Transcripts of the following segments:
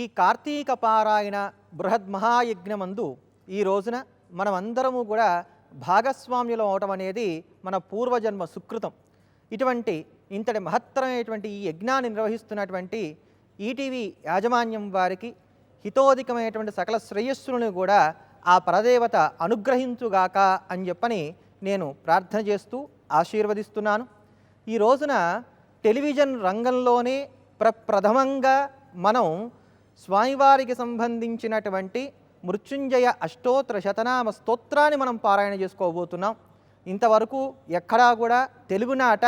ఈ కార్తీక పారాయణ బృహద్ మహాయజ్ఞమందు ఈ రోజున మనమందరము కూడా భాగస్వామ్యులం అవటం అనేది మన పూర్వజన్మ సుకృతం. ఇటువంటి ఇంతటి మహత్తరమైనటువంటి ఈ యజ్ఞాన్ని నిర్వహిస్తున్నటువంటి ఈటీవీ యాజమాన్యం వారికి హితోధికమైనటువంటి సకల శ్రేయస్సులను కూడా ఆ పరదేవత అనుగ్రహించుగాక అని చెప్పని నేను ప్రార్థన చేస్తూ ఆశీర్వదిస్తున్నాను. ఈ రోజున టెలివిజన్ రంగంలోనే ప్రప్రథమంగా మనం స్వామివారికి సంబంధించినటువంటి మృత్యుంజయ అష్టోత్తర శతనామ స్తోత్రాన్ని మనం పారాయణ చేసుకోబోతున్నాం. ఇంతవరకు ఎక్కడా కూడా తెలుగునాట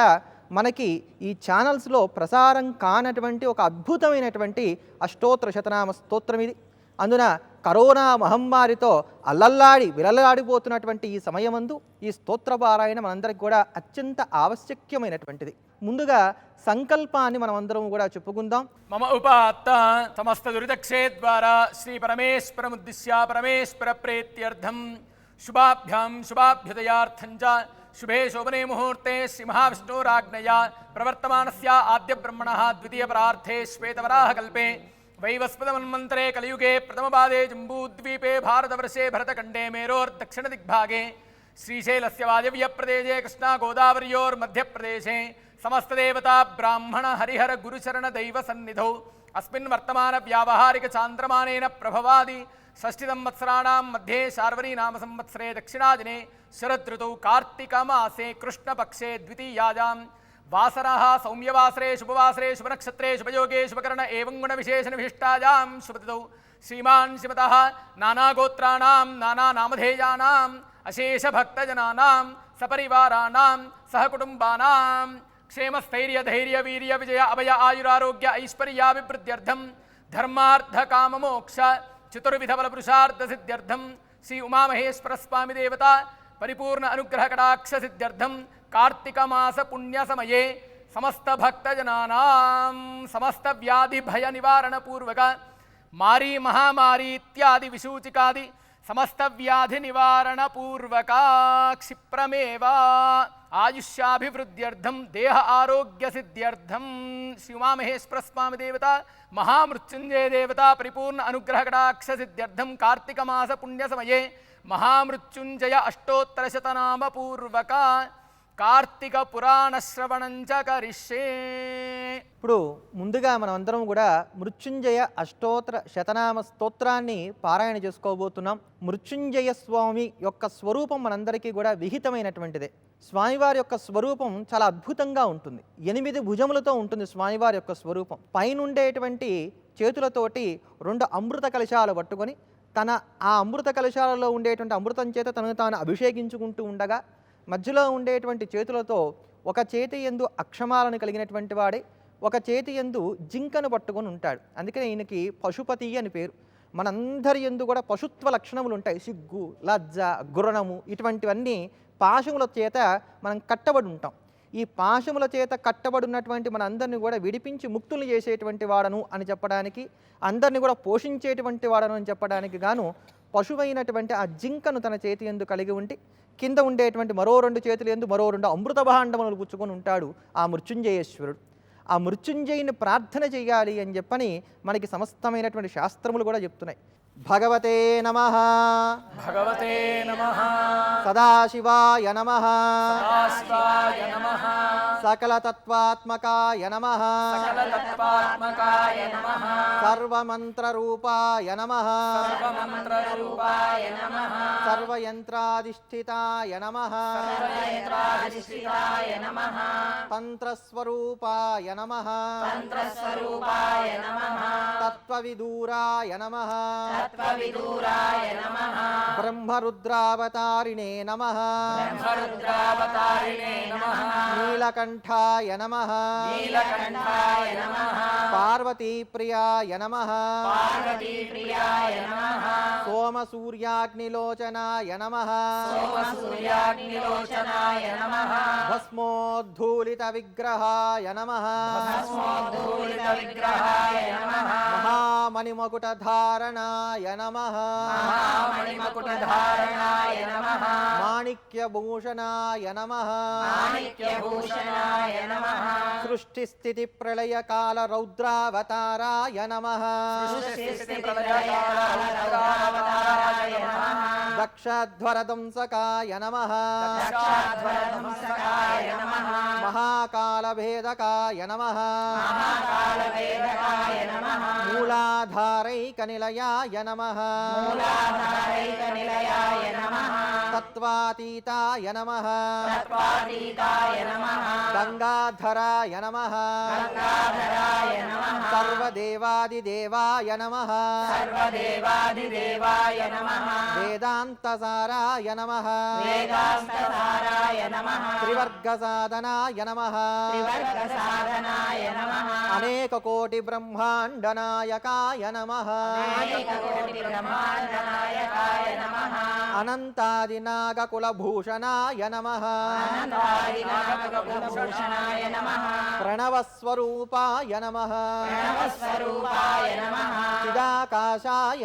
మనకి ఈ ఛానల్స్లో ప్రసారం కానటువంటి ఒక అద్భుతమైనటువంటి అష్టోత్తర శతనామ స్తోత్రం ఇది. అందున కరోనా మహమ్మారితో అల్లల్లాడి విలలాడిపోతున్నటువంటి ఈ సమయమందు ఈ స్తోత్ర పారాయణ మనందరికి కూడా అత్యంత ఆవశ్యక్యమైనటువంటిది. ముందుగా సంకల్పాన్ని మనమందరం కూడా చెప్పుకుందాం. మమ ఉపాత్త సమస్త దురితక్షేద్వారా శ్రీ పరమేశ్వరముద్దిశ్య పరమేశ్వర ప్రేత్యర్థం శుభాభ్యాం శుభాభ్యుదయార్థం చ శుభే శోభనే ముహూర్తే శ్రీ మహావిష్ణురాజ్ఞయా ప్రవర్తమానస్య ఆద్య బ్రహ్మణ ద్వితీయ పరార్థే శ్వేతవరాహ కల్పే वैवस्पदमन्मन्त्रे कलियुगे प्रथमपादे जम्बूद्वीपे भारतवर्षे भरतखण्डे मेरोर्दक्षिणदिग्भागे श्रीशैलस्य वायव्यप्रदेशे समस्त देवता ब्राह्मण हरिहर गुरुचरणदैवसन्निधौ अस्मिन् वर्तमानव्यावहारिकचान्द्रमानेन प्रभवादि षष्टिसंवत्सराणां मध्ये शार्वरीनामसंवत्सरे दक्षिणादिने शरदृतौ कार्तिकमासे कृष्णपक्षे द्वितीयायां वासरः, सौम्यवासरे, शुभवासरे, शुभनक्षत्रे, शुभयोगे, शुभकर्ण एवं गुणविशेषणविशिष्टायां शुभतिथौ। श्रीमान् श्रीमतः नानागोत्राणां नानानामधेयानाम् अशेषभक्तजनानां सहकुटुम्बानां क्षेमस्थैर्यधैर्यवीर्य विजय अभय, आयुरारोग्य, ऐश्वर्याभिवृद्ध्यर्थं धर्मार्थकाममोक्ष चतुर्विधबलपुरुषार्थसिद्ध्यर्थं श्री उमामहेश्वरस्वामी देवता परिपूर्ण अनुग्रहकटाक्षसिद्ध्यर्थं कार्तिकस पुण्य समये समस्त भक्त समस्त व्याधि भय निवारण पूर्वक मारी महामारी इत्यादि विसूचिकादि समस्त व्याधि निवारण समस्तव्याधिनिवारणपूर्वका क्षिप्रमेवा आयुष्याभिवृद्ध्यर्थम देह आरोग्य सिद्ध्यर्थम शिवा महेश्वर स्वामी देवता महामृत्युंजय देवता परिपूर्ण अनुग्रह कटाक्ष सिद्ध्यर्थम कार्तिक मास पुण्य समये महामृत्युंजय अष्टोत्तर शतनाम पूर्वका కార్తీక పురాణ శ్రవణం కరిష్యే ఇప్పుడు ముందుగా మనం అందరం కూడా మృత్యుంజయ అష్టోత్తర శతనామ స్తోత్రాన్ని పారాయణ చేసుకోబోతున్నాం. మృత్యుంజయ స్వామి యొక్క స్వరూపం మనందరికీ కూడా విహితమైనటువంటిదే. స్వామివారి యొక్క స్వరూపం చాలా అద్భుతంగా ఉంటుంది. ఎనిమిది భుజములతో ఉంటుంది స్వామివారి యొక్క స్వరూపం. పైనుండేటువంటి చేతులతోటి రెండు అమృత కలశాలు పట్టుకొని తన ఆ అమృత కలశాలలో ఉండేటువంటి అమృతం చేత తనను తాను అభిషేకించుకుంటూ ఉండగా మధ్యలో ఉండేటువంటి చేతులతో ఒక చేతి ఎందు అక్షమాలను కలిగినటువంటి వాడే ఒక చేతి ఎందు జింకను పట్టుకొని ఉంటాడు. అందుకనే ఈయనకి పశుపతి అని పేరు. మనందరి ఎందు కూడా పశుత్వ లక్షణములు ఉంటాయి. సిగ్గు లజ్జ గురణము ఇటువంటివన్నీ పాశముల చేత మనం కట్టబడి ఉంటాం. ఈ పాశముల చేత కట్టబడి ఉన్నటువంటి మన అందరిని కూడా విడిపించి ముక్తులు చేసేటువంటి వాడను అని చెప్పడానికి అందరిని కూడా పోషించేటువంటి వాడను అని చెప్పడానికి గాను పశువైనటువంటి ఆ జింకను తన చేతి ఎందు కలిగి ఉండి కింద ఉండేటువంటి మరో రెండు చేతులు ఎందు మరో రెండు అమృత భాండములు పుచ్చుకొని ఉంటాడు ఆ మృత్యుంజయేశ్వరుడు. ఆ మృత్యుంజయుని ప్రార్థన చేయాలి అని చెప్పని మనకి సమస్తమైనటువంటి శాస్త్రములు కూడా చెప్తున్నాయి. భగవతే నమ. భగవతే నమ. సదాశివాయ నమ. శివాయ నమ. సకలతత్వాత్మకాయ నమ. సకలతత్వాత్మకాయ నమ. సర్వమంత్రరూపాయ నమ. సర్వమంత్రరూపాయ నమ. సర్వయంత్రాధిష్ఠితాయ నమ. యంత్రాధిష్ఠితాయ నమ. తంత్రస్వరూపాయ నమ. తంత్రస్వరూపాయ నమ. తత్వవిదూరాయ నమ. తత్వవిదూరాయ నమ బ్రహ్మరుద్రావతారిణే నమ బ్రహ్మరుద్రావతారిణే నమ నీలకంఠాయ నమ నీలకంఠాయ నమ పార్వతీప్రియాయ నమ పార్వతీప్రియాయ నమ సోమసూర్యాగ్నిలోచనాయ నమ సూర్యాగ్నిలోచనాయ నమ భస్మోద్ధూలిత విగ్రహాయ నమ భస్మోద్ధూలిత విగ్రహాయ నమ మహామణిమకుటధారణాయ నమ మహామణిమకుటధారణాయ నమ మాణిక్యభూషణాయ నమ మాణిక్యభూషణాయ నమః సృష్టిస్థితి ప్రళయ కాల రౌద్రావతారాయ నమ. సృష్టిస్థితిప్రళయకాలరౌద్రావతారాయ నమః. దక్షధ్వరదంసకాయ నమ. దక్షాధ్వరధంసకాయ నమః. మహాకాళభేదకాయ నమ. నమ. మూలాధారైకనిలయాయ నమః. తత్వాతీతాయ నమ. గంగాధరాయ నమ. సర్వదేవాదిదేవాయ నమ. వేదాంతసారాయ నమః. త్రివర్గసాధనాయ నమ త్రివర్గసాధనాయ నమః అనేక కోటి బ్రహ్మాండ నాయకాయ నమ నమః ప్రణవస్వరూపాయ నమ ప్రణవస్వరూపాయ నమః చిదాకాశాయ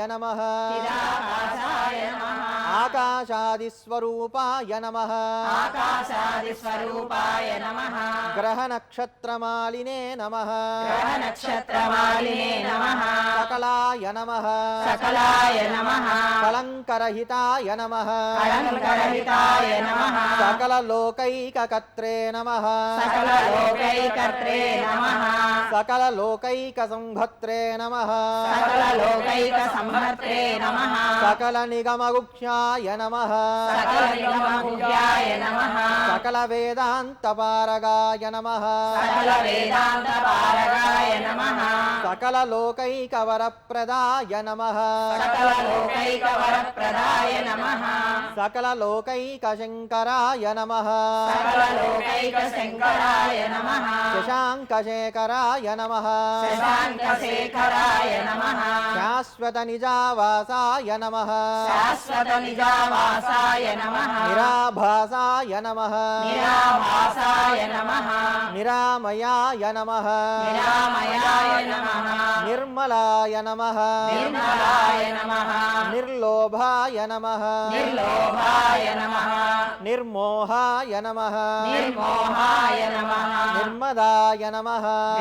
నమ నమః ఆకాశాదిస్వరూపాయ నమ. ఆకాశాదిస్వరూపాయ నమః. గ్రహనక్షత్రమాలినే నమ. గ్రహనక్షత్రమాలినే నమః. సకలాయ నమ. సకలాయ నమః. కళంకరహితాయ నమ. కళంకరహితాయ నమః. సకలలోకైకకర్త్రే నమ. సకలలోకైకర్త్రే నమః. సకలలోకైకసంభత్రే నమ. సకలలోకైకసంహర్త్రే నమః. సకల నిగమగుక్షాయ నమ. సకలనిగమభువ్యాయ నమః. సకల వేదాంతపారగాయ నమ. సకల వేదాంతపారగాయ నమః. సకల లోకైకవరప్రదాయ నమ. సకల లోకైకవరప్రదాయ నమః. సకల లోకైకశంకరాయ నమ సకల లోకైకశంకరాయ నమః. శశాంకశేఖరాయ నమ. శశాంకశేఖరాయ నమః. శాశ్వత నిజావాసాయ నమ. శాశ్వత నిజావాసాయ నమః. నిరాభాసాయ నమ. నిరాభాసాయ నమః. నిరామయాయ నమ. నిరామయాయ నమః. నిర్మలాయ నమ. నిర్మలాయ నమః. నిర్లోభాయ నమ. నిర్లోభాయ నమః. నిర్మోహాయ నమ. నిర్మోహాయ నమః. నిర్మదాయ నమ.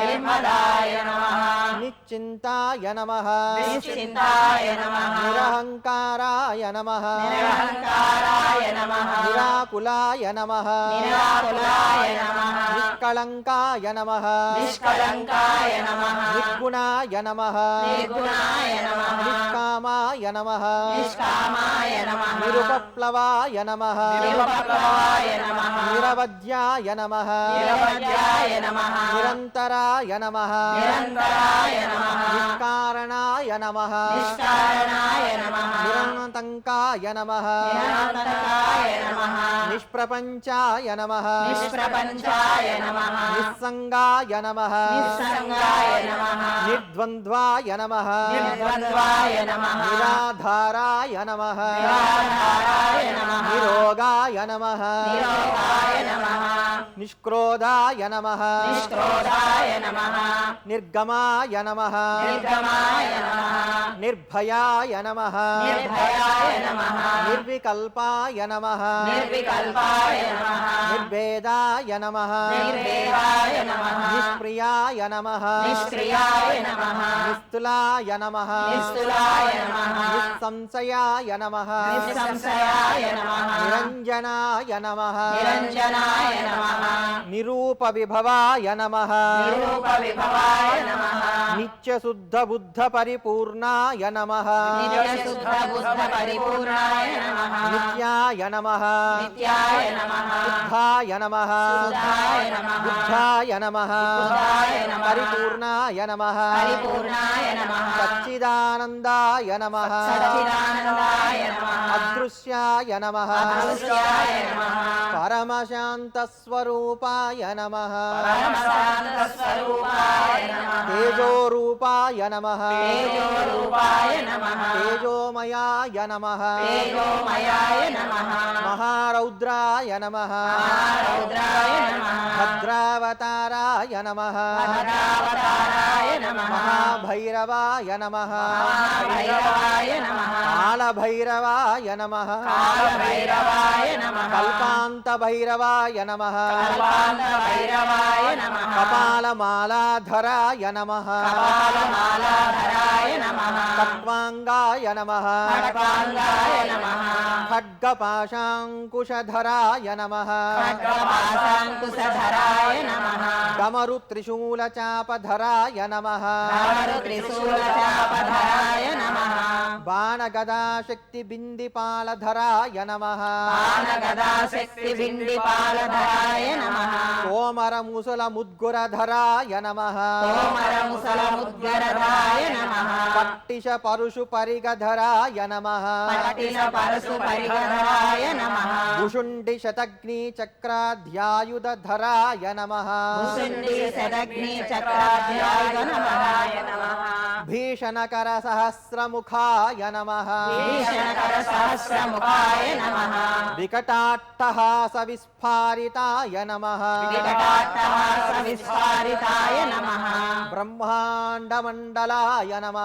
నిర్మదాయ నమః. నిశ్చింతాయ నమ. నిశ్చింతాయ నమః. నిరహంకారాయ నమ. నిరహంకారాయ నమః. నిరాకులాయ నమ. నిరాకులాయ నమః. నిష్కళంకాయ నమ. నిష్కళంకాయ నమః. నిర్గుణాయ నమ. నిర్గుణాయ నమః. నిష్కామాయ నమ. నిష్కామాయ నమః. నిరుపప్లవాయ నమ. నిరుపప్లవాయ నమః నిరవధ్యాయ నమ నిరంతరాయ నమ నిరంతరాయ నమః నిష్కారణాయ నమ నిరంతంకాయ నమ నిష్ప్రపంచాయ నమ నిష్ప్రపంచాయ నమః నిస్సంగాయ నమ నిర్ద్వంద్వాయ నమ నిర్ద్వంద్వాయ నమః నిరాధారాయ నమ నిరోగాయ నమః నిష్క్రోధాయ నమ. నిర్గమాయ నమ. నిర్గమాయ నమః. నిర్భయాయ నమ. నిర్వికల్పాయ నమ. నిర్వేదాయ నమః. నిష్ప్రియాయ నమ. నిస్తులాయ నమ. నిస్సంశయాయ నమ. నిరంజనాయ నమ. నిరూప విభవాయ నమః. నిత్యశుద్ధ బుద్ధ పరిపూర్ణాయ నిత్యాయ నమ. నిత్యాయ నమః. బుద్ధాయ నమ. బుద్ధాయ నమ. పరిపూర్ణాయ నమ. సచ్చిదానందాయ నమ. అదృశ్యాయ నమః. పరమశాంతస్వరూపాయ నమ. తేజోరూపాయ నమ. తేజోమయాయ నమ. మహారౌద్రాయ నమ. భద్రావతారాయ నమ. మహాభైరవాయ నమ. కాళభైరవాయ నమః. కల్పాంత భైరవాయ నమ. కపాలమాలాధరాయ నమ. ఖట్వాంగాయ నమ. ఖడ్గపాశాంకుశధరాయ నమ. ఖడ్గపాశాంకుశధరాయ నమః. త్రిశూలచాపధరాయ నమ. త్రిశూలచాపధరాయ నమః. నమ పానగదాశక్తి బిందిపాలధరాయ నమః. కోమర ముసల ముద్గురధరాయ నమ. పట్టిష పరుషు పరిగధరాయ నమ. పరసు పరిగరాయ నమః. భుషుండి శతగ్ని చక్రాధ్యాయుధరాయ నమ. ముసుండి శతగ్ని నమః. భీషణకర సహస్రముఖాయ నమ వికటాట్టహాస విస్ఫారితాయ నమ బ్రహ్మాండమండలాయ నమ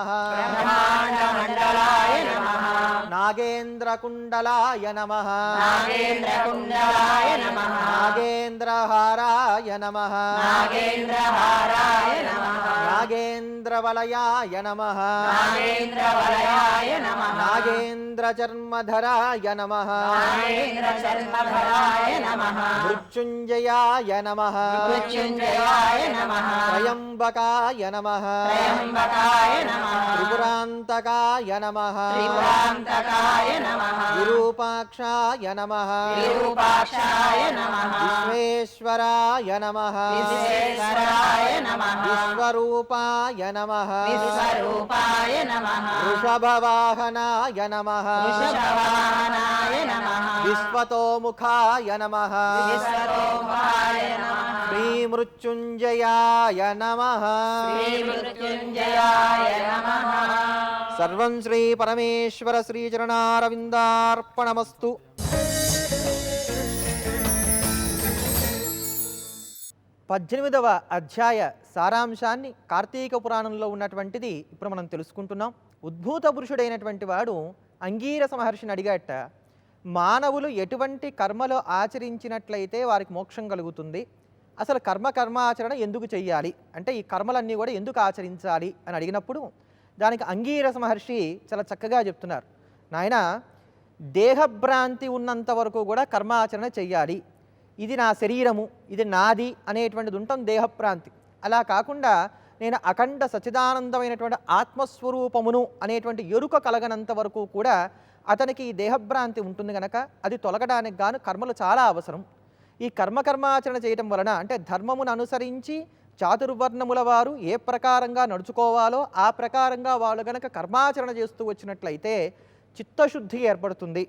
నాగేంద్రకుండలాయ నమః నాగేంద్రహారాయ నమ నాగేంద్రహారాయ నమః నాగేంద్రవలయాయ నమ. నాగేంద్రవలయాయ నమః. నాగేంద్రచర్మధరాయ నమ. నాగేంద్రచర్మధరాయ నమః. మృత్యుంజయాయ నమ. మృత్యుంజయాయ నమః. త్రయంబకాయ నమ. త్రయంబకాయ నమః. త్రిపురాంతకాయ నమ. త్రిపురాంతకాయ నమః. విరూపాక్షాయ నమ. విరూపాక్షాయ నమః. విశ్వేశ్వరాయ నమ. విశ్వేశ్వరాయ నమః. విశ్వరూపాయ నమ. విశ్వరూపాయ నమః. వృషభవాహనాయ నమ. వృషభవాహనాయ నమః. విశ్వతోముఖాయ నమ. విశ్వరూపాయ నమః. శ్రీమృత్యుంజయాయ నమ. శ్రీమృత్యుంజయాయ నమః. సర్వం శ్రీ పరమేశ్వర శ్రీచరణారవిందార్పణమస్తు. పద్దెనిమిదవ అధ్యాయ సారాంశాన్ని కార్తీక పురాణంలో ఉన్నటువంటిది ఇప్పుడు మనం తెలుసుకుంటున్నాం. ఉద్భూత పురుషుడైనటువంటి వాడు అంగీరస మహర్షిని అడిగాట మానవులు ఎటువంటి కర్మలు ఆచరించినట్లయితే వారికి మోక్షం కలుగుతుంది? అసలు కర్మ కర్మాచరణ ఎందుకు చెయ్యాలి? అంటే ఈ కర్మలన్నీ కూడా ఎందుకు ఆచరించాలి? అని అడిగినప్పుడు దానికి అంగీరస మహర్షి చాలా చక్కగా చెప్తున్నారు. నాయన దేహభ్రాంతి ఉన్నంత వరకు కూడా కర్మాచరణ చేయాలి ఇది నా శరీరము ఇది నాది అనేటువంటిది ఉంటాం దేహభ్రాంతి అలా కాకుండా నేను అఖండ సచిదానందమైనటువంటి ఆత్మస్వరూపమును అనేటువంటి ఎరుక కలగనంత వరకు కూడా అతనికి ఈ దేహభ్రాంతి ఉంటుంది కనుక అది తొలగడానికి గాను కర్మలు చాలా అవసరం. ఈ కర్మకర్మాచరణ చేయటం వలన అంటే ధర్మమును అనుసరించి చాతుర్వర్ణముల వారు ఏ ప్రకారంగా నడుచుకోవాలో ఆ ప్రకారంగా వాళ్ళు గనక కర్మాచరణ చేస్తూ వచ్చినట్లయితే చిత్తశుద్ధి ఏర్పడుతుంది.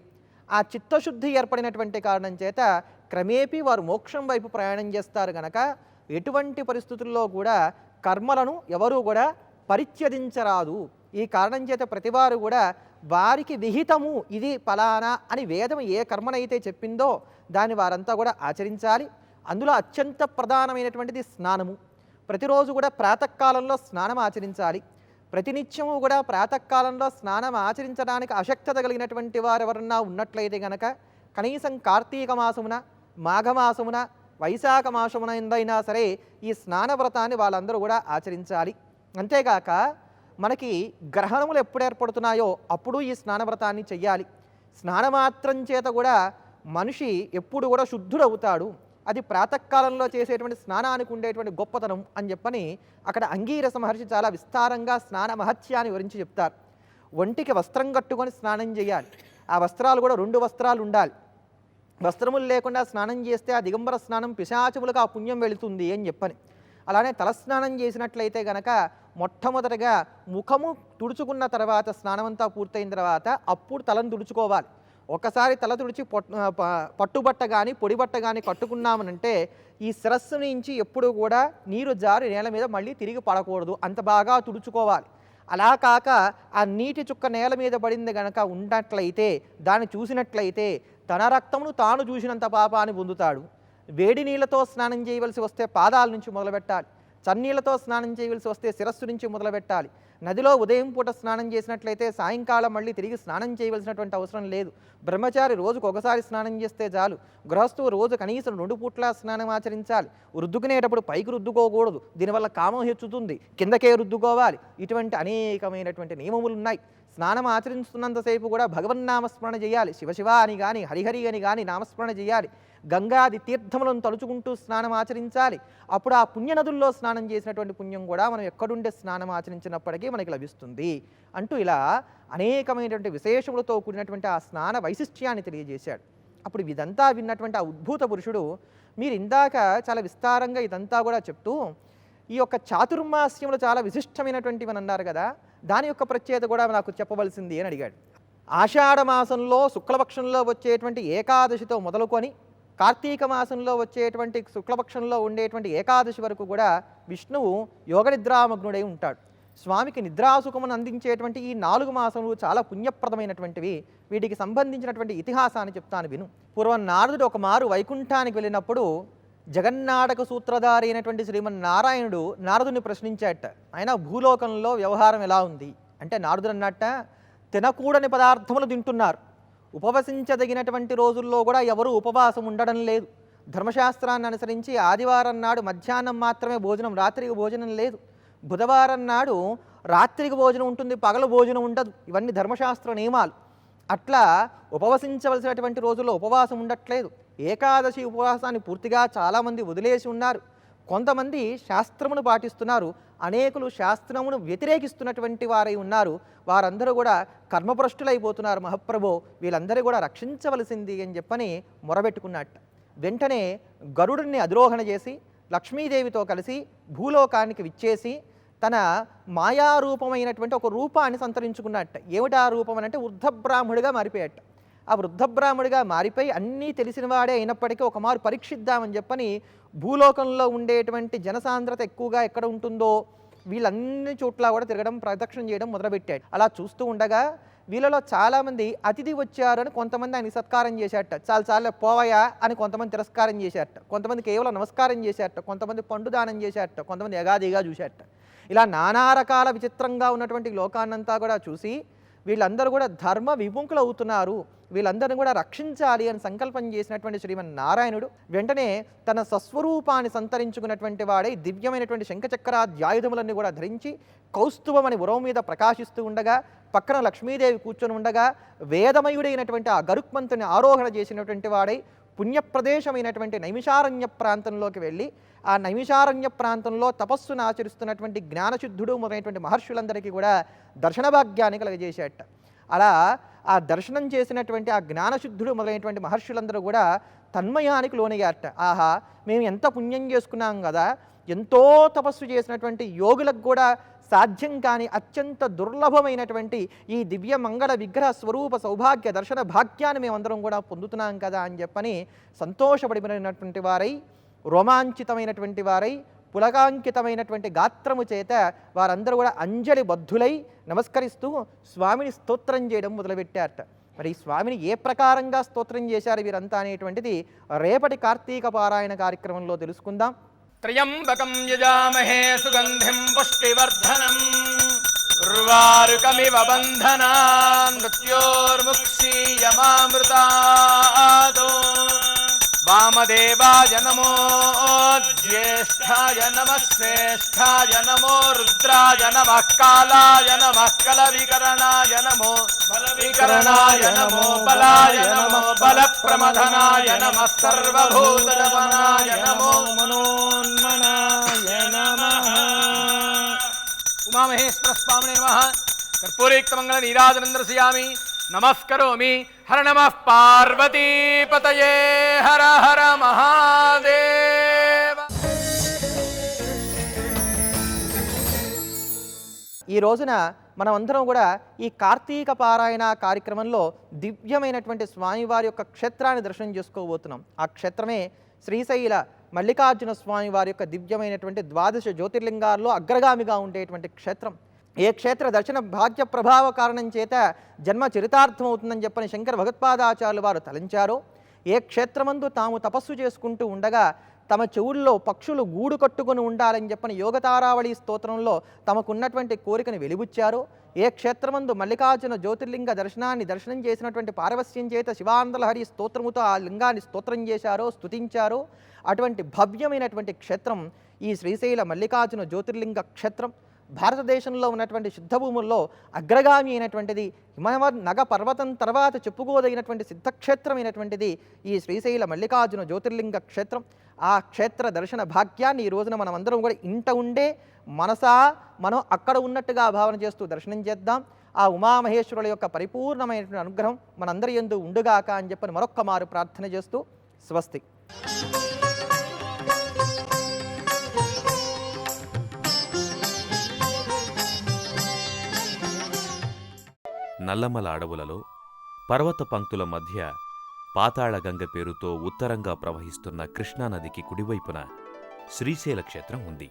ఆ చిత్తశుద్ధి ఏర్పడినటువంటి కారణం చేత క్రమేపీ వారు మోక్షం వైపు ప్రయాణం చేస్తారు గనక ఎటువంటి పరిస్థితుల్లో కూడా కర్మలను ఎవరూ కూడా పరిత్యజించరాదు. ఈ కారణం చేత ప్రతివారు కూడా వారికి విహితము ఇది ఫలానా అని వేదం ఏ కర్మనైతే చెప్పిందో దాన్ని వారంతా కూడా ఆచరించాలి. అందులో అత్యంత ప్రధానమైనటువంటిది స్నానము. ప్రతిరోజు కూడా ప్రాతకాలంలో స్నానం ఆచరించాలి. ప్రతినిత్యము కూడా ప్రాతకాలంలో స్నానం ఆచరించడానికి అశక్తత కలిగినటువంటి వారు ఎవరన్నా ఉన్నట్లయితే గనక కనీసం కార్తీక మాసమున మాఘమాసమున వైశాఖ మాసమున ఎందైనా సరే ఈ స్నాన వ్రతాన్ని వాళ్ళందరూ కూడా ఆచరించాలి. అంతేగాక మనకి గ్రహణములు ఎప్పుడు ఏర్పడుతున్నాయో అప్పుడు ఈ స్నాన వ్రతాన్ని చెయ్యాలి. స్నానమాత్రం చేత కూడా మనిషి ఎప్పుడు కూడా శుద్ధుడవుతాడు. అది ప్రాతకాలంలో చేసేటువంటి స్నానానికి ఉండేటువంటి గొప్పతనం అని చెప్పని అక్కడ అంగీరస మహర్షి చాలా విస్తారంగా స్నాన మహత్యాన్ని వివరించి చెప్తారు. ఒంటికి వస్త్రం కట్టుకొని స్నానం చేయాలి. ఆ వస్త్రాలు కూడా రెండు వస్త్రాలు ఉండాలి. వస్త్రములు లేకుండా స్నానం చేస్తే ఆ దిగంబర స్నానం పిశాచములకు ఆ పుణ్యం వెళుతుంది అని చెప్పని. అలానే తలస్నానం చేసినట్లయితే గనక మొట్టమొదటగా ముఖము తుడుచుకున్న తర్వాత స్నానమంతా పూర్తయిన తర్వాత అప్పుడు తలను తుడుచుకోవాలి. ఒకసారి తల తుడిచి పట్టుబట్ట కానీ పొడిబట్ట కానీ కట్టుకున్నామనంటే ఈ శిరస్సు నుంచి ఎప్పుడు కూడా నీరు జారి నేల మీద మళ్ళీ తిరిగి పడకూడదు. అంత బాగా తుడుచుకోవాలి. అలా కాక ఆ నీటి చుక్క నేల మీద పడింది గనక ఉన్నట్లయితే దాన్ని చూసినట్లయితే తన రక్తమును తాను చూసినంత పాపాన్ని పొందుతాడు. వేడి నీళ్ళతో స్నానం చేయవలసి వస్తే పాదాల నుంచి మొదలుపెట్టాలి. చన్నీళ్ళతో స్నానం చేయవలసి వస్తే శిరస్సు నుంచి మొదలుపెట్టాలి. నదిలో ఉదయం పూట స్నానం చేసినట్లయితే సాయంకాలం మళ్ళీ తిరిగి స్నానం చేయవలసినటువంటి అవసరం లేదు. బ్రహ్మచారి రోజుకు ఒకసారి స్నానం చేస్తే చాలు. గృహస్థువు రోజు కనీసం రెండు పూట్ల స్నానం ఆచరించాలి. రుద్దుకునేటప్పుడు పైకి రుద్దుకోకూడదు. దీనివల్ల కామం హెచ్చుతుంది. కిందకే రుద్దుకోవాలి. ఇటువంటి అనేకమైనటువంటి నియమములు ఉన్నాయి స్నానం ఆచరిస్తున్నంతసేపు కూడా భగవన్నామస్మరణ చేయాలి. శివశివ అని కానీ హరిహరి అని కానీ నామస్మరణ చేయాలి. గంగాది తీర్థములను తలుచుకుంటూ స్నానం ఆచరించాలి. అప్పుడు ఆ పుణ్యనదుల్లో స్నానం చేసినటువంటి పుణ్యం కూడా మనం ఎక్కడుండే స్నానం ఆచరించినప్పటికీ మనకి లభిస్తుంది అంటూ ఇలా అనేకమైనటువంటి విశేషములతో కూడినటువంటి ఆ స్నాన వైశిష్ట్యాన్ని తెలియజేశాడు. అప్పుడు ఇదంతా విన్నటువంటి ఆ ఉద్భూత పురుషుడు మీరు ఇందాక చాలా విస్తారంగా ఇదంతా కూడా చెప్తూ ఈ యొక్క చాతుర్మాస్యములు చాలా విశిష్టమైనటువంటివి అని అన్నారు కదా దాని యొక్క ప్రత్యేకత కూడా నాకు చెప్పవలసింది అని అడిగాడు. ఆషాఢ మాసంలో శుక్లపక్షంలో వచ్చేటువంటి ఏకాదశితో మొదలుకొని కార్తీక మాసంలో వచ్చేటువంటి శుక్లపక్షంలో ఉండేటువంటి ఏకాదశి వరకు కూడా విష్ణువు యోగ నిద్రామగ్నుడై ఉంటాడు. స్వామికి నిద్రాసుఖమును అందించేటువంటి ఈ నాలుగు మాసములు చాలా పుణ్యప్రదమైనటువంటివి. వీటికి సంబంధించినటువంటి ఇతిహాసాన్ని చెప్తాను విను. పూర్వం నారదుడు ఒక మారు వైకుంఠానికి వెళ్ళినప్పుడు జగన్నాటక సూత్రధారి అయినటువంటి శ్రీమన్నారాయణుడు నారదుని ప్రశ్నించాట ఆయన భూలోకంలో వ్యవహారం ఎలా ఉంది? అంటే నారదుడు అన్నట్ట తినకూడని పదార్థములు తింటున్నారు. ఉపవసించదగినటువంటి రోజుల్లో కూడా ఎవరు ఉపవాసం ఉండడం లేదు. ధర్మశాస్త్రాన్ని అనుసరించి ఆదివారం నాడు మధ్యాహ్నం మాత్రమే భోజనం రాత్రికి భోజనం లేదు. బుధవారం నాడు రాత్రికి భోజనం ఉంటుంది పగలు భోజనం ఉండదు. ఇవన్నీ ధర్మశాస్త్ర నియమాలు. అట్లా ఉపవసించవలసినటువంటి రోజుల్లో ఉపవాసం ఉండట్లేదు. ఏకాదశి ఉపవాసాన్ని పూర్తిగా చాలామంది వదిలేసి ఉన్నారు. కొంతమంది శాస్త్రమును పాటిస్తున్నారు. అనేకులు శాస్త్రమును వ్యతిరేకిస్తున్నటువంటి వారై ఉన్నారు. వారందరూ కూడా కర్మభ్రష్టులైపోతున్నారు. మహాప్రభో వీళ్ళందరూ కూడా రక్షించవలసింది అని చెప్పని మొరబెట్టుకున్నట్ట. వెంటనే గరుడుని అధిరోహణ చేసి లక్ష్మీదేవితో కలిసి భూలోకానికి విచ్చేసి తన మాయారూపమైనటువంటి ఒక రూపాన్ని సంతరించుకున్నట్ట. ఏమిటా రూపం అని అంటే వృద్ధ బ్రాహ్మడిగా మారిపోయాట. ఆ వృద్ధబ్రాహ్మడిగా మారిపోయి అన్నీ తెలిసిన వాడే అయినప్పటికీ ఒక మారు పరీక్షిద్దామని చెప్పని భూలోకంలో ఉండేటువంటి జనసాంద్రత ఎక్కువగా ఎక్కడ ఉంటుందో వీళ్ళన్ని చోట్ల కూడా తిరగడం ప్రదక్షిణ చేయడం మొదలుపెట్టాడు. అలా చూస్తూ ఉండగా వీళ్ళలో చాలామంది అతిథి వచ్చారని కొంతమంది ఆయన సత్కారం చేశారట. చాలా చాలా పోవయా అని కొంతమంది తిరస్కారం చేశారట. కొంతమంది కేవలం నమస్కారం చేశారట. కొంతమంది పండుదానం చేశారట. కొంతమంది ఎగాదిగా చూశారట. ఇలా నానా రకాల విచిత్రంగా ఉన్నటువంటి లోకాన్నంతా కూడా చూసి వీళ్ళందరూ కూడా ధర్మ విముఖులు అవుతున్నారు వీళ్ళందరిని కూడా రక్షించాలి అని సంకల్పం చేసినటువంటి శ్రీమన్నారాయణుడు వెంటనే తన సస్వరూపాన్ని సంతరించుకున్నటువంటి వాడై దివ్యమైనటువంటి శంఖచక్రాధ్యాయుధములన్నీ కూడా ధరించి కౌస్తుభమని ఉరవ మీద ప్రకాశిస్తూ ఉండగా పక్కన లక్ష్మీదేవి కూర్చొని ఉండగా వేదమయుడైనటువంటి ఆ గరుక్మంతుని ఆరోహణ చేసినటువంటి వాడై పుణ్యప్రదేశమైనటువంటి నైమిషారణ్య ప్రాంతంలోకి వెళ్ళి ఆ నైమిషారణ్య ప్రాంతంలో తపస్సును ఆచరిస్తున్నటువంటి జ్ఞానశుద్ధుడు మొదలైనటువంటి మహర్షులందరికీ కూడా దర్శన భాగ్యాన్ని కలగజేసేట అలా ఆ దర్శనం చేసినటువంటి ఆ జ్ఞానశుద్ధుడు మొదలైనటువంటి మహర్షులందరూ కూడా తన్మయానికి లోనయ్యారట. ఆహా మేము ఎంత పుణ్యం చేసుకున్నాం కదా ఎంతో తపస్సు చేసినటువంటి యోగులకు కూడా సాధ్యం కాని అత్యంత దుర్లభమైనటువంటి ఈ దివ్య మంగళ విగ్రహ స్వరూప సౌభాగ్య దర్శన భాగ్యాన్ని మేమందరం కూడా పొందుతున్నాం కదా అని చెప్పని సంతోషపడినటువంటి వారై రోమాంచితమైనటువంటి వారై పులకాంకితమైనటువంటి గాత్రము చేత వారందరూ కూడా అంజలి బద్ధులై నమస్కరిస్తూ స్వామిని స్తోత్రం చేయడం మొదలుపెట్టారట. మరి ఈ స్వామిని ఏ ప్రకారంగా స్తోత్రం చేశారు వీరంతా అనేటువంటిది రేపటి కార్తీక పారాయణ కార్యక్రమంలో తెలుసుకుందాం. త్రయంబకం యజామహే సుగంధిం పుష్టివర్ధనం. ఉర్వారుకమివ బంధనా మృత్యోర్ముక్షీయమామృతాదో. వామదేవాయ నమో జ్యేష్ఠాయ నమ శ్రేష్ఠాయ నమో రుద్రాయ నమ కాలాయ నమ కలవికరణాయ నమో బలవికరణాయ నమో బలాయ నమో బల ప్రమథనాయ నమ సర్వభూతరమణాయ నమో మనోన్మనాయ నమః. ఉమామహేశ్వర స్వామినే నమ. కర్పూరేక్తమంగళ నీరాజనం దర్శయామి నమస్కరోమి. హర నమ ఈ రోజున మనం అందరం కూడా ఈ కార్తీక పారాయణ కార్యక్రమంలో దివ్యమైనటువంటి స్వామివారి యొక్క క్షేత్రాన్ని దర్శనం చేసుకోబోతున్నాం. ఆ క్షేత్రమే శ్రీశైల మల్లికార్జున స్వామి వారి యొక్క దివ్యమైనటువంటి ద్వాదశ జ్యోతిర్లింగాల్లో అగ్రగామిగా ఉండేటువంటి క్షేత్రం. ఏ క్షేత్ర దర్శన భాగ్య ప్రభావ కారణం చేత జన్మ చరితార్థం అవుతుందని చెప్పని శంకర భగత్పాదాచార్యులు వారు తలంచారో. ఏ క్షేత్రమందు తాము తపస్సు చేసుకుంటూ ఉండగా తమ చెవుల్లో పక్షులు గూడు కట్టుకొని ఉండాలని చెప్పని యోగతారావళి స్తోత్రంలో తమకున్నటువంటి కోరికను వెలిబుచ్చారు. ఏ క్షేత్రమందు మల్లికార్జున జ్యోతిర్లింగ దర్శనాన్ని దర్శనం చేసినటువంటి పారవస్యం చేత శివానందలహరి స్తోత్రముతో ఆ లింగాన్ని స్తోత్రం చేశారో స్తుతించారో అటువంటి భవ్యమైనటువంటి క్షేత్రం ఈ శ్రీశైల మల్లికార్జున జ్యోతిర్లింగ క్షేత్రం. భారతదేశంలో ఉన్నటువంటి సిద్ధభూముల్లో అగ్రగామి అయినటువంటిది హిమవద్ నగ పర్వతం తర్వాత చెప్పుకోదగినటువంటి సిద్ధక్షేత్రమైనటువంటిది ఈ శ్రీశైల మల్లికార్జున జ్యోతిర్లింగ క్షేత్రం. ఆ క్షేత్ర దర్శన భాగ్యాన్ని ఈ రోజున మనం అందరం కూడా ఇంట ఉండే మనసా మనం అక్కడ ఉన్నట్టుగా భావన చేస్తూ దర్శనం చేద్దాం. ఆ ఉమామహేశ్వరుల యొక్క పరిపూర్ణమైనటువంటి అనుగ్రహం మనందరి ఎందు ఉండుగాక అని చెప్పని మరొక్క మారు ప్రార్థన చేస్తూ స్వస్తి. నల్లమల అడవులలో పర్వత పంక్తుల మధ్య పాతాళగంగ పేరుతో ఉత్తరంగా ప్రవహిస్తున్న కృష్ణానదికి కుడివైపున శ్రీశైల క్షేత్రం ఉంది.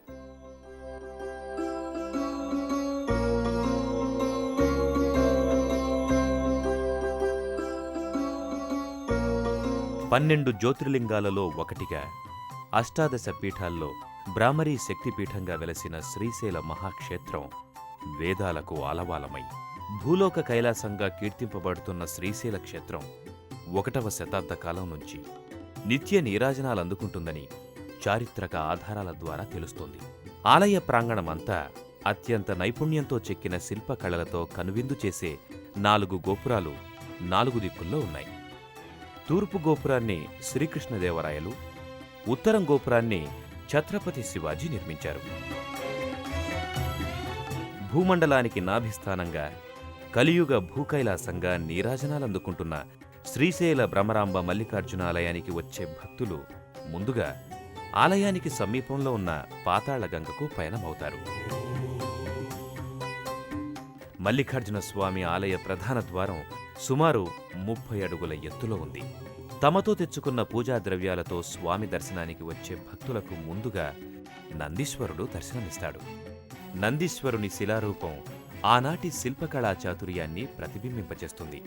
పన్నెండు జ్యోతిర్లింగాలలో ఒకటిగా అష్టాదశ పీఠాల్లో బ్రాహ్మరీ శక్తిపీఠంగా వెలసిన శ్రీశైల మహాక్షేత్రం వేదాలకు ఆలవాలమై భూలోక కైలాసంగా కీర్తింపబడుతున్న శ్రీశైల క్షేత్రం ఒకటవ శతాబ్ద కాలం నుంచి నిత్య నీరాజనాలు అందుకుంటుందని చారిత్రక ఆధారాల ద్వారా తెలుస్తోంది. ఆలయ ప్రాంగణమంతా అత్యంత నైపుణ్యంతో చెక్కిన శిల్పకళలతో కనువిందు చేసే నాలుగు గోపురాలు నాలుగు దిక్కుల్లో ఉన్నాయి. తూర్పు గోపురాన్ని శ్రీకృష్ణదేవరాయలు ఉత్తరం గోపురాన్ని ఛత్రపతి శివాజీ నిర్మించారు. భూమండలానికి నాభిస్థానంగా కలియుగ భూకైలాసంగా నీరాజనాలందుకుంటున్న శ్రీశైల భ్రమరాంబ మల్లికార్జున ఆలయానికి వచ్చే భక్తులు ముందుగా ఆలయానికి సమీపంలో ఉన్న పాతాళగంగకు పయనమవుతారు. మల్లికార్జున స్వామి ఆలయ ప్రధాన ద్వారం సుమారు ముప్పై అడుగుల ఎత్తులో ఉంది. తమతో తెచ్చుకున్న పూజా ద్రవ్యాలతో స్వామి దర్శనానికి వచ్చే భక్తులకు ముందుగా నందీశ్వరుడు దర్శనమిస్తాడు. నందీశ్వరుని శిలారూపం ఆనాటి శిల్పకళా చాతుర్యాన్ని ప్రతిబింబింపచేస్తుంది.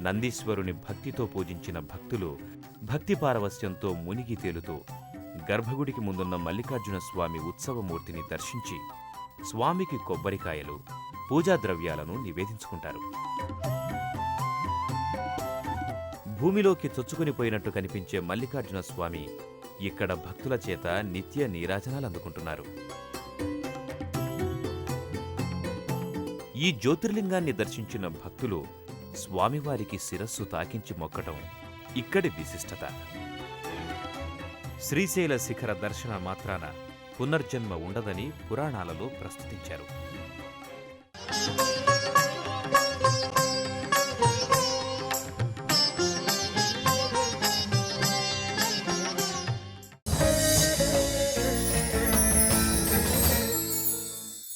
నందీశ్వరుని భక్తితో పూజించిన భక్తులు భక్తి పారవస్యంతో మునిగి తేలుతూ గర్భగుడికి ముందున్న మల్లికార్జున స్వామి ఉత్సవమూర్తిని దర్శించి స్వామికి కొబ్బరికాయలు పూజా ద్రవ్యాలను నివేదించుకుంటారు. భూమిలోకి చొచ్చుకునిపోయినట్టు కనిపించే మల్లికార్జున స్వామి ఇక్కడ భక్తుల చేత నిత్య నీరాజనాలు అందుకుంటున్నారు ఈ జ్యోతిర్లింగాన్ని దర్శించిన భక్తులు స్వామివారికి శిరస్సు తాకించి మొక్కటం ఇక్కడి విశిష్టత. శ్రీశైల శిఖర దర్శన మాత్రాన పునర్జన్మ ఉండదని పురాణాలలో ప్రస్తుతించారు.